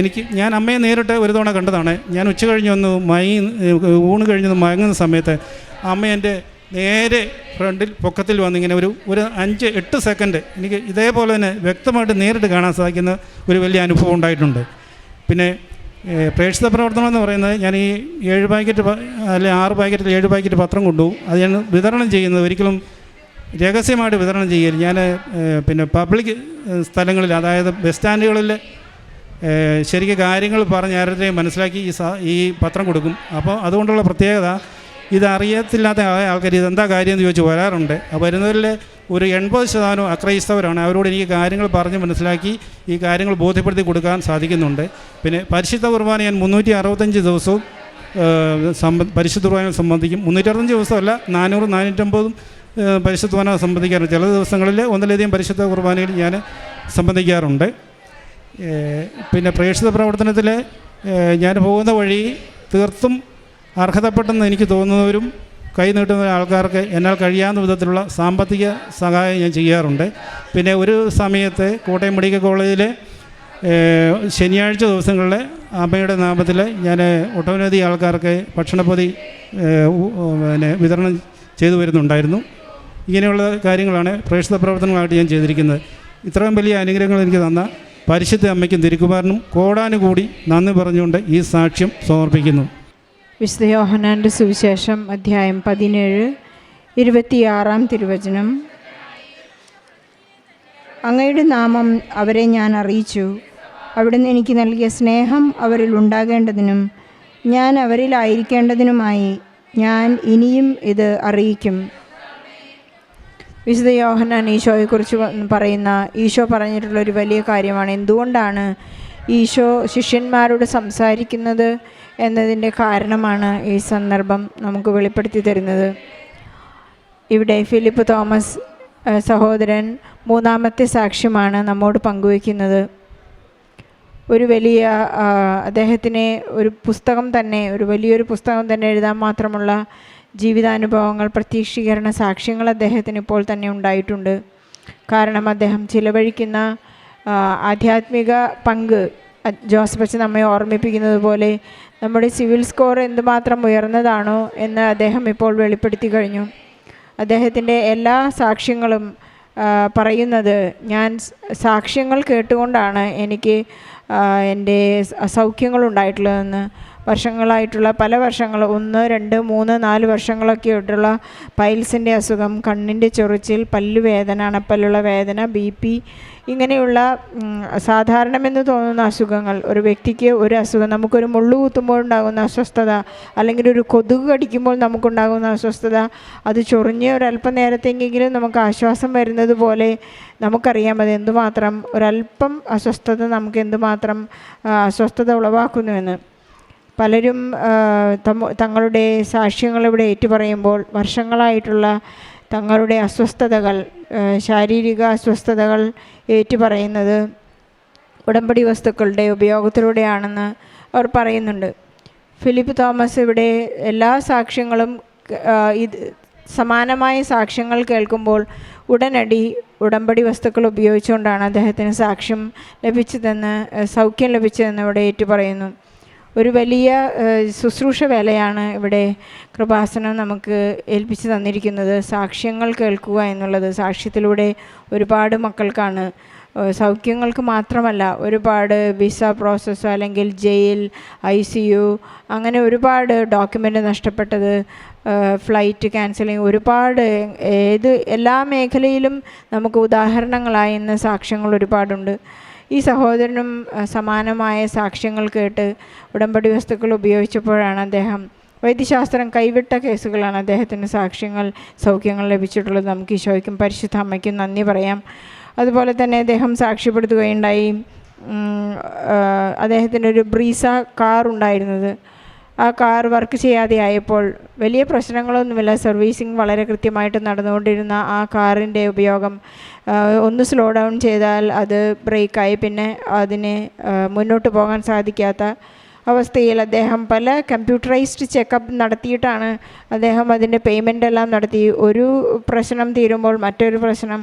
എനിക്ക് ഞാൻ അമ്മയെ നേരിട്ട് ഒരു തവണ കണ്ടതാണ്. ഞാൻ ഉച്ച കഴിഞ്ഞൊന്ന് മയങ്ങി ഊണ് കഴിഞ്ഞൊന്ന് മയങ്ങുന്ന സമയത്ത് അമ്മ എന്റെ നേരെ ഫ്രണ്ടിൽ പൊക്കത്തിൽ വന്നിങ്ങനെ ഒരു ഒരു അഞ്ച് എട്ട് സെക്കൻഡ് എനിക്ക് ഇതേപോലെ തന്നെ വ്യക്തമായിട്ട് നേരിട്ട് കാണാൻ സാധിക്കുന്ന ഒരു വലിയ അനുഭവം ഉണ്ടായിട്ടുണ്ട്. പിന്നെ പ്രേക്ഷിത പ്രവർത്തനം എന്ന് പറയുന്നത് ഞാൻ ഈ ഏഴ് പാക്കറ്റ് അല്ലെ ആറ് പാക്കറ്റിൽ ഏഴ് പാക്കറ്റ് പത്രം കൊണ്ടുപോകും അത് ഞാൻ വിതരണം ചെയ്യുന്നത് ഒരിക്കലും രഹസ്യമായിട്ട് വിതരണം ചെയ്യൽ ഞാൻ പിന്നെ പബ്ലിക് സ്ഥലങ്ങളിൽ അതായത് ബസ് സ്റ്റാൻഡുകളിൽ ശരിക്ക് കാര്യങ്ങൾ പറഞ്ഞ് ആരുടെയും മനസ്സിലാക്കി ഈ ഈ പത്രം കൊടുക്കും. അപ്പോൾ അതുകൊണ്ടുള്ള പ്രത്യേകത ഇതറിയത്തില്ലാത്ത ആൾക്കാർ ഇതെന്താ കാര്യം എന്ന് ചോദിച്ച് വരാറുണ്ട്. അപ്പോൾ വരുന്നവരിൽ ഒരു എൺപത് ശതമാനം അക്രൈസ്തവരാണ് അവരോട് എനിക്ക് കാര്യങ്ങൾ പറഞ്ഞ് മനസ്സിലാക്കി ഈ കാര്യങ്ങൾ ബോധ്യപ്പെടുത്തി കൊടുക്കാൻ സാധിക്കുന്നുണ്ട്. പിന്നെ പരിശുദ്ധ കുർബാന ഞാൻ മുന്നൂറ്റി അറുപത്തഞ്ച് ദിവസവും സംബ പരിശുദ്ധ കുർബാന സംബന്ധിക്കും. മുന്നൂറ്റി അറുപത്തഞ്ച് ദിവസമല്ല നാനൂറ് നാനൂറ്റമ്പതും പരിശുദ്ധ കുർബാന സംബന്ധിക്കാറുണ്ട്. ചില ദിവസങ്ങളിൽ ഒന്നിലധികം പരിശുദ്ധ കുർബാനയിൽ ഞാൻ സംബന്ധിക്കാറുണ്ട്. പിന്നെ പ്രേക്ഷിത പ്രവർത്തനത്തിൽ ഞാൻ പോകുന്ന വഴി തീർത്തും അർഹതപ്പെട്ടെന്ന് എനിക്ക് തോന്നുന്നവരും കൈ നീട്ടുന്ന ആൾക്കാർക്ക് എന്നാൽ കഴിയാവുന്ന വിധത്തിലുള്ള സാമ്പത്തിക സഹായം ഞാൻ ചെയ്യാറുണ്ട്. പിന്നെ ഒരു സമയത്ത് കോട്ടയം മെഡിക്കൽ കോളേജിലെ ശനിയാഴ്ച ദിവസങ്ങളിലെ അമ്മയുടെ നാമത്തിൽ ഞാൻ ഒട്ടനവധി ആൾക്കാർക്ക് ഭക്ഷണപ്പൊതി പിന്നെ വിതരണം ചെയ്തു വരുന്നുണ്ടായിരുന്നു. ഇങ്ങനെയുള്ള കാര്യങ്ങളാണ് പ്രേക്ഷിത പ്രവർത്തനങ്ങളായിട്ട് ഞാൻ ചെയ്തിരിക്കുന്നത്. ഇത്രയും വലിയ അനുഗ്രഹങ്ങൾ എനിക്ക് തന്ന പരിശുദ്ധ അമ്മയ്ക്കും തിരുക്കുമാരനും കോടാനുകൂടി നന്ദി പറഞ്ഞുകൊണ്ട് ഈ സാക്ഷ്യം സമർപ്പിക്കുന്നു. വിശുദ്ധ യോഹനാന്റെ സുവിശേഷം അധ്യായം പതിനേഴ് ഇരുപത്തിയാറാം തിരുവചനം. അങ്ങയുടെ നാമം അവരെ ഞാൻ അറിയിച്ചു. അവിടുന്ന് എനിക്ക് നൽകിയ സ്നേഹം അവരിൽ ഉണ്ടാകേണ്ടതിനും ഞാൻ അവരിലായിരിക്കേണ്ടതിനുമായി ഞാൻ ഇനിയും ഇത് അറിയിക്കും. വിശുദ്ധ യോഹനാൻ ഈശോയെക്കുറിച്ച് പറയുന്ന ഈശോ പറഞ്ഞിട്ടുള്ള ഒരു വലിയ കാര്യമാണ്. എന്തുകൊണ്ടാണ് ഈശോ ശിഷ്യന്മാരോട് സംസാരിക്കുന്നത് എന്നതിന്റെ കാരണമാണ് ഈ സന്ദർഭം നമുക്ക് വെളിപ്പെടുത്തി തരുന്നത്. ഇവിടെ ഫിലിപ്പ് തോമസ് സഹോദരൻ മൂന്നാമത്തെ സാക്ഷ്യമാണ് നമ്മോട് പങ്കുവയ്ക്കുന്നത്. ഒരു വലിയ അദ്ദേഹത്തിന് ഒരു പുസ്തകം തന്നെ ഒരു വലിയൊരു പുസ്തകം തന്നെ എഴുതാൻ മാത്രമുള്ള ജീവിതാനുഭവങ്ങൾ പ്രത്യക്ഷീകരണ സാക്ഷ്യങ്ങൾ അദ്ദേഹത്തിന് ഇപ്പോൾ തന്നെ ഉണ്ടായിട്ടുണ്ട്. കാരണം അദ്ദേഹം ചിലവഴിക്കുന്ന ആധ്യാത്മിക പങ്ക് ജോസഫ് അച്ഛൻ നമ്മെ ഓർമ്മിപ്പിക്കുന്നത് പോലെ നമ്മുടെ സിവിൽ സ്കോർ എന്തുമാത്രം ഉയർന്നതാണോ എന്ന് അദ്ദേഹം ഇപ്പോൾ വെളിപ്പെടുത്തി കഴിഞ്ഞു. അദ്ദേഹത്തിന്റെ എല്ലാ സാക്ഷ്യങ്ങളും പറയുന്നത് ഞാൻ സാക്ഷ്യങ്ങൾ കേട്ടുകൊണ്ടാണ് എനിക്ക് എന്റെ സൗഖ്യങ്ങളുണ്ടായിട്ടുള്ളതെന്ന് വർഷങ്ങളായിട്ടുള്ള പല വർഷങ്ങൾ ഒന്ന് രണ്ട് മൂന്ന് നാല് വർഷങ്ങളൊക്കെ ആയിട്ടുള്ള പൈൽസിന്റെ അസുഖം കണ്ണിന്റെ ചൊറിച്ചിൽ പല്ലുവേദന അണപ്പല്ലുള്ള വേദന ബി പി ഇങ്ങനെയുള്ള സാധാരണമെന്ന് തോന്നുന്ന അസുഖങ്ങൾ. ഒരു വ്യക്തിക്ക് ഒരു അസുഖം നമുക്കൊരു മുള്ളു കുത്തുമ്പോൾ ഉണ്ടാകുന്ന അസ്വസ്ഥത അല്ലെങ്കിൽ ഒരു കൊതുക് കടിക്കുമ്പോൾ നമുക്കുണ്ടാകുന്ന അസ്വസ്ഥത അത് ചൊറിഞ്ഞ് ഒരല്പം നേരത്തെങ്കിലും നമുക്ക് ആശ്വാസം വരുന്നത് പോലെ നമുക്കറിയാം അത് എന്തുമാത്രം ഒരല്പം അസ്വസ്ഥത നമുക്ക് എന്തുമാത്രം അസ്വസ്ഥത ഉളവാക്കുന്നുവെന്ന് പലരും തങ്ങളുടെ സാക്ഷ്യങ്ങൾ ഇവിടെ ഏറ്റുപറയുമ്പോൾ വർഷങ്ങളായിട്ടുള്ള തങ്ങളുടെ അസ്വസ്ഥതകൾ ശാരീരിക അസ്വസ്ഥതകൾ ഏറ്റുപറയുന്നത് ഉടമ്പടി വസ്തുക്കളുടെ ഉപയോഗത്തിലൂടെയാണെന്ന് അവർ പറയുന്നുണ്ട്. ഫിലിപ്പ് തോമസ് ഇവിടെ എല്ലാ സാക്ഷ്യങ്ങളും ഇത് സമാനമായ സാക്ഷ്യങ്ങൾ കേൾക്കുമ്പോൾ ഉടനടി ഉടമ്പടി വസ്തുക്കൾ ഉപയോഗിച്ചുകൊണ്ടാണ് അദ്ദേഹത്തിന് സാക്ഷ്യം ലഭിച്ചതെന്ന് സൗഖ്യം ലഭിച്ചതെന്ന് ഇവിടെ ഏറ്റുപറയുന്നു. ഒരു വലിയ ശുശ്രൂഷ വേലയാണ് ഇവിടെ കൃപാസനം നമുക്ക് ഏൽപ്പിച്ചു തന്നിരിക്കുന്നത്. സാക്ഷ്യങ്ങൾ കേൾക്കുക എന്നുള്ളത് സാക്ഷ്യത്തിലൂടെ ഒരുപാട് മക്കൾക്കാണ്. സൗഖ്യങ്ങൾക്ക് മാത്രമല്ല ഒരുപാട് വിസ പ്രോസസ്സ് അല്ലെങ്കിൽ ജയിൽ ഐ സി യു അങ്ങനെ ഒരുപാട് ഡോക്യുമെന്റ് നഷ്ടപ്പെട്ടത് ഫ്ലൈറ്റ് ക്യാൻസലിങ് ഒരുപാട് ഏത് എല്ലാ മേഖലയിലും നമുക്ക് ഉദാഹരണങ്ങളായി ഇന്ന് സാക്ഷ്യങ്ങൾ ഒരുപാടുണ്ട്. ഈ സഹോദരനും സമാനമായ സാക്ഷ്യങ്ങൾ കേട്ട് ഉടമ്പടി വസ്തുക്കൾ ഉപയോഗിച്ചപ്പോഴാണ് അദ്ദേഹം വൈദ്യശാസ്ത്രം കൈവിട്ട കേസുകളാണ് അദ്ദേഹത്തിന് സാക്ഷ്യങ്ങൾ സൗഖ്യങ്ങൾ ലഭിച്ചിട്ടുള്ളത് നമുക്ക് ഈശോയ്ക്കും പരിശുദ്ധ അമ്മയ്ക്കും നന്ദി പറയാം. അതുപോലെ തന്നെ അദ്ദേഹം സാക്ഷ്യപ്പെടുത്തുകയുണ്ടായി. അദ്ദേഹത്തിന്റെ ഒരു ബ്രീസ കാർ ഉണ്ടായിരുന്നത് ആ കാർ വർക്ക് ചെയ്യാതെ ആയപ്പോൾ വലിയ പ്രശ്നങ്ങളൊന്നുമില്ല. സർവീസിങ് വളരെ കൃത്യമായിട്ട് നടന്നുകൊണ്ടിരുന്ന ആ കാറിന്റെ ഉപയോഗം ഒന്ന് സ്ലോ ഡൗൺ ചെയ്താൽ അത് ബ്രേക്കായി പിന്നെ അതിന് മുന്നോട്ട് പോകാൻ സാധിക്കാത്ത അവസ്ഥയിൽ അദ്ദേഹം പല കമ്പ്യൂട്ടറൈസ്ഡ് ചെക്കപ്പ് നടത്തിയിട്ടാണ് അദ്ദേഹം അതിന്റെ പേയ്മെന്റ് എല്ലാം നടത്തി. ഒരു പ്രശ്നം തീരുമ്പോൾ മറ്റൊരു പ്രശ്നം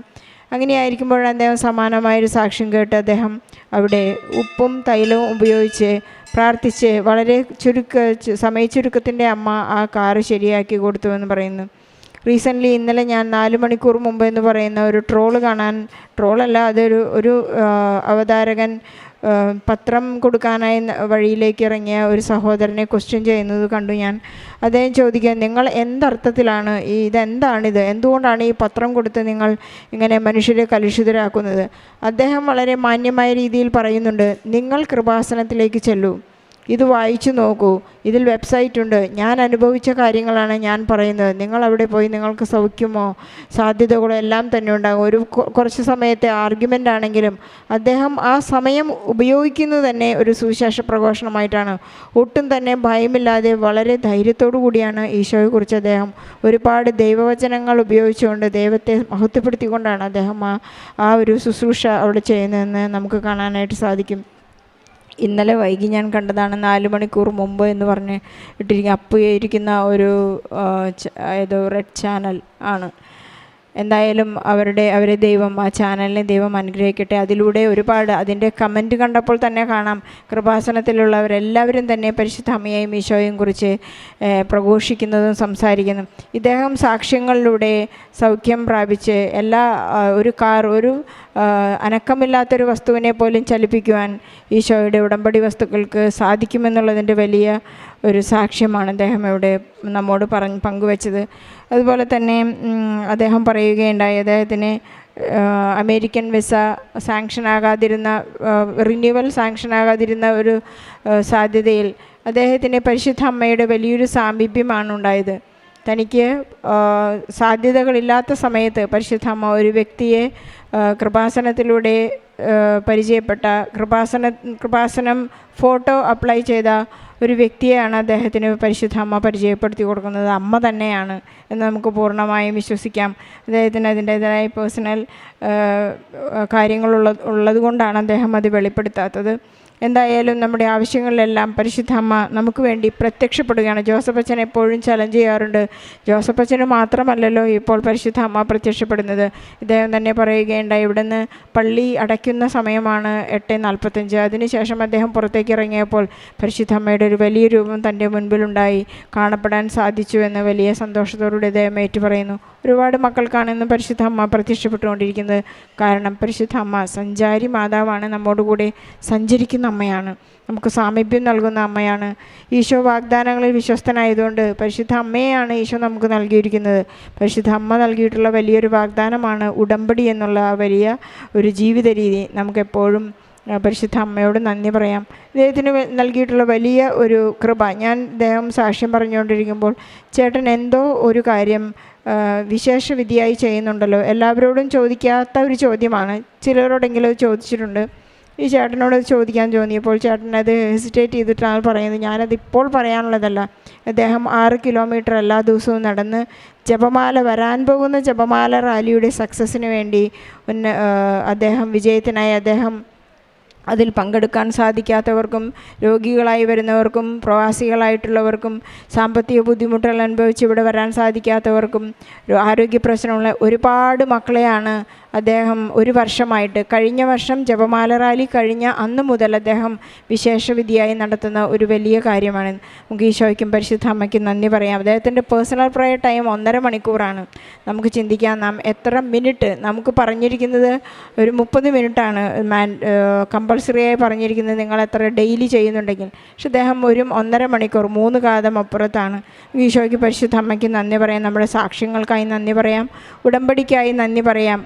അങ്ങനെയായിരിക്കുമ്പോൾ അദ്ദേഹം സമാനമായൊരു സാക്ഷ്യം കേട്ട് അദ്ദേഹം അവിടെ ഉപ്പും തൈലവും ഉപയോഗിച്ച് പ്രാർത്ഥിച്ച് വളരെ ചുരുക്ക സമയച്ചുരുക്കത്തിന്റെ അമ്മ ആ കാറ് ശരിയാക്കി കൊടുത്തു എന്ന് പറയുന്നു. റീസെന്റ്ലി ഇന്നലെ ഞാൻ നാല് മണിക്കൂർ മുമ്പ് എന്ന് പറയുന്ന ഒരു ട്രോൾ കാണാൻ ട്രോളല്ല അതൊരു ഒരു അവതാരകൻ പത്രം കൊടുക്കാനായി വഴിയിലേക്ക് ഇറങ്ങിയ ഒരു സഹോദരനെ ക്വസ്റ്റ്യൻ ചെയ്യുന്നത് കണ്ടു ഞാൻ. അദ്ദേഹം ചോദിക്കുക നിങ്ങൾ എന്തർത്ഥത്തിലാണ്? ഈ ഇതെന്താണിത്? എന്തുകൊണ്ടാണ് ഈ പത്രം കൊടുത്ത് നിങ്ങൾ ഇങ്ങനെ മനുഷ്യരെ കലുഷിതരാക്കുന്നത്? അദ്ദേഹം വളരെ മാന്യമായ രീതിയിൽ പറയുന്നുണ്ട് നിങ്ങൾ കൃപാസനത്തിലേക്ക് ചെല്ലൂ. ഇത് വായിച്ചു നോക്കൂ. ഇതിൽ വെബ്സൈറ്റ് ഉണ്ട്. ഞാൻ അനുഭവിച്ച കാര്യങ്ങളാണ് ഞാൻ പറയുന്നത്. നിങ്ങൾ അവിടെ പോയി നിങ്ങൾക്ക് സൗഖ്യമോ സാധ്യതകളോ എല്ലാം തന്നെ ഉണ്ടാകും. ഒരു കുറച്ച് സമയത്തെ ആർഗ്യുമെന്റ് ആണെങ്കിലും അദ്ദേഹം ആ സമയം ഉപയോഗിക്കുന്നത് തന്നെ ഒരു സുവിശേഷ പ്രഘോഷണമായിട്ടാണ്. ഒട്ടും തന്നെ ഭയമില്ലാതെ വളരെ ധൈര്യത്തോടു കൂടിയാണ് ഈശോയെക്കുറിച്ച് അദ്ദേഹം ഒരുപാട് ദൈവവചനങ്ങൾ ഉപയോഗിച്ചുകൊണ്ട് ദൈവത്തെ മഹത്വപ്പെടുത്തിക്കൊണ്ടാണ് അദ്ദേഹം ആ ആ ഒരു ശുശ്രൂഷ അവിടെ ചെയ്യുന്നതെന്ന് നമുക്ക് കാണാനായിട്ട് സാധിക്കും. ഇന്നലെ വൈകി ഞാൻ കണ്ടതാണ് നാല് മണിക്കൂർ മുമ്പ് എന്ന് പറഞ്ഞ് ഇട്ടിരിക്കുന്ന അപ്പുയിരിക്കുന്ന ഒരു ആ, ഏതോ റെഡ് ചാനൽ ആണ്. എന്തായാലും അവരുടെ അവരെ ദൈവം ആ ചാനലിനെ ദൈവം അനുഗ്രഹിക്കട്ടെ. അതിലൂടെ ഒരുപാട് അതിന്റെ കമന്റ് കണ്ടപ്പോൾ തന്നെ കാണാം. കൃപാസനത്തിലുള്ളവരെല്ലാവരും തന്നെ പരിശുദ്ധ അമ്മയെയും ഈശോയും കുറിച്ച് പ്രഘോഷിക്കുന്നതും സംസാരിക്കുന്നതും ഇദ്ദേഹം സാക്ഷ്യങ്ങളിലൂടെ സൗഖ്യം പ്രാപിച്ച് എല്ലാ ഒരു കാർ ഒരു അനക്കമില്ലാത്തൊരു വസ്തുവിനെ പോലും ചലിപ്പിക്കുവാൻ ഈശോയുടെ ഉടമ്പടി വസ്തുക്കൾക്ക് സാധിക്കുമെന്നുള്ളതിന്റെ വലിയ ഒരു സാക്ഷ്യമാണ് അദ്ദേഹം ഇവിടെ നമ്മോട് പറഞ്ഞ് പങ്കുവച്ചത്. അതുപോലെ തന്നെ അദ്ദേഹം പറയുകയുണ്ടായി. അദ്ദേഹത്തിന് അമേരിക്കൻ വിസ സാങ്ഷൻ ആകാതിരുന്ന റിന്യൂവൽ സാങ്ഷൻ ആകാതിരുന്ന ഒരു സാധ്യതയിൽ അദ്ദേഹത്തിന് പരിശുദ്ധ അമ്മയുടെ വലിയൊരു സാമീപ്യമാണ് ഉണ്ടായത്. തനിക്ക് സാധ്യതകളില്ലാത്ത സമയത്ത് പരിശുദ്ധ അമ്മ ഒരു വ്യക്തിയെ കൃപാസനത്തിലൂടെ പരിചയപ്പെട്ട കൃപാസന കൃപാസനം ഫോട്ടോ അപ്ലൈ ചെയ്ത ഒരു വ്യക്തിയെയാണ് അദ്ദേഹത്തിന് പരിശുദ്ധ അമ്മ പരിചയപ്പെടുത്തി കൊടുക്കുന്നത്. അമ്മ തന്നെയാണ്. എന്ന് നമുക്ക് പൂർണമായും വിശ്വസിക്കാം. അദ്ദേഹത്തിന് അതിന്റേതായ പേഴ്സണൽ കാര്യങ്ങളുള്ള ഉള്ളത് കൊണ്ടാണ് അദ്ദേഹം അത് വെളിപ്പെടുത്താത്തത്. എന്തായാലും നമ്മുടെ ആവശ്യങ്ങളിലെല്ലാം പരിശുദ്ധ അമ്മ നമുക്ക് വേണ്ടി പ്രത്യക്ഷപ്പെടുകയാണ്. ജോസഫ് അച്ഛൻ എപ്പോഴും ചലഞ്ച് ചെയ്യാറുണ്ട്. ജോസഫ് അച്ഛന് മാത്രമല്ലല്ലോ ഇപ്പോൾ പരിശുദ്ധ അമ്മ പ്രത്യക്ഷപ്പെടുന്നത്. ഇദ്ദേഹം തന്നെ പറയുകയുണ്ടായി ഇവിടുന്ന് പള്ളി അടയ്ക്കുന്ന സമയമാണ് എട്ട് നാൽപ്പത്തഞ്ച്. അതിനുശേഷം അദ്ദേഹം പുറത്തേക്ക് ഇറങ്ങിയപ്പോൾ പരിശുദ്ധ അമ്മയുടെ ഒരു വലിയ രൂപം തന്റെ മുൻപിലുണ്ടായി. കാണപ്പെടാൻ സാധിച്ചു എന്ന് വലിയ സന്തോഷത്തോടുകൂടി അദ്ദേഹം ഏറ്റു പറയുന്നു ഒരുപാട് മക്കൾക്കാണ് ഇന്ന് പരിശുദ്ധ അമ്മ പ്രത്യക്ഷപ്പെട്ടുകൊണ്ടിരിക്കുന്നത്. കാരണം പരിശുദ്ധ അമ്മ സഞ്ചാരി മാതാവാണ് നമ്മോടുകൂടെ സഞ്ചരിക്കുന്ന അമ്മയാണ്. നമുക്ക് സാമീപ്യം നൽകുന്ന അമ്മയാണ്. ഈശോ വാഗ്ദാനങ്ങളിൽ വിശ്വസ്തനായതുകൊണ്ട് പരിശുദ്ധ അമ്മയെയാണ് ഈശോ നമുക്ക് നൽകിയിരിക്കുന്നത്. പരിശുദ്ധ അമ്മ നൽകിയിട്ടുള്ള വലിയൊരു വാഗ്ദാനമാണ് ഉടമ്പടി എന്നുള്ള വലിയ ഒരു ജീവിത രീതി നമുക്കെപ്പോഴും പരിശുദ്ധ അമ്മയോട് നന്ദി പറയാം. ഇദ്ദേഹത്തിന് നൽകിയിട്ടുള്ള വലിയ ഒരു കൃപ. ഞാൻ ഇദ്ദേഹം സാക്ഷ്യം പറഞ്ഞുകൊണ്ടിരിക്കുമ്പോൾ ചേട്ടൻ എന്തോ ഒരു കാര്യം വിശേഷ വിധിയായി ചെയ്യുന്നുണ്ടല്ലോ. എല്ലാവരോടും ചോദിക്കാത്ത ഒരു ചോദ്യമാണ്. ചിലരോടെങ്കിലും ചോദിച്ചിട്ടുണ്ട്. ഈ ചേട്ടനോട് ചോദിക്കാൻ തോന്നിയപ്പോൾ ചേട്ടൻ അത് ഹെസിറ്റേറ്റ് ചെയ്തിട്ടാണ് പറയുന്നത്. ഞാനത് ഇപ്പോൾ പറയാനുള്ളതല്ല. അദ്ദേഹം ആറ് കിലോമീറ്റർ എല്ലാ ദിവസവും നടന്ന് ജപമാല വരാൻ പോകുന്ന ജപമാല റാലിയുടെ സക്സസ്സിന് വേണ്ടി അദ്ദേഹം വിജയത്തിനായി അദ്ദേഹം അതിൽ പങ്കെടുക്കാൻ സാധിക്കാത്തവർക്കും രോഗികളായി വരുന്നവർക്കും പ്രവാസികളായിട്ടുള്ളവർക്കും സാമ്പത്തിക ബുദ്ധിമുട്ടുകൾ അനുഭവിച്ച് ഇവിടെ വരാൻ സാധിക്കാത്തവർക്കും ആരോഗ്യ പ്രശ്നമുള്ള ഒരുപാട് മക്കളെയാണ് അദ്ദേഹം ഒരു വർഷമായിട്ട് കഴിഞ്ഞ വർഷം ജപമാല റാലി കഴിഞ്ഞ അന്ന് മുതൽ അദ്ദേഹം വിശേഷവിധിയായി നടത്തുന്ന ഒരു വലിയ കാര്യമാണ്. നമുക്ക് ഈശോയ്ക്കും പരിശുദ്ധ അമ്മയ്ക്കും നന്ദി പറയാം. അദ്ദേഹത്തിന്റെ പേഴ്സണൽ പ്രയർ ടൈം ഒന്നര മണിക്കൂറാണ്. നമുക്ക് ചിന്തിക്കാം നാം എത്ര മിനിറ്റ് നമുക്ക് പറഞ്ഞിരിക്കുന്നത് ഒരു മുപ്പത് മിനിറ്റാണ്. മാൻ കമ്പൾസറിയായി പറഞ്ഞിരിക്കുന്നത് നിങ്ങൾ എത്ര ഡെയിലി ചെയ്യുന്നുണ്ടെങ്കിൽ. പക്ഷെ അദ്ദേഹം ഒരു ഒന്നര മണിക്കൂർ മൂന്ന് കാതം അപ്പുറത്താണ്. ഈശോയ്ക്ക് പരിശുദ്ധ അമ്മയ്ക്ക് നന്ദി പറയാം. നമ്മുടെ സാക്ഷ്യങ്ങൾക്കായി നന്ദി പറയാം. ഉടമ്പടിക്കായി നന്ദി പറയാം.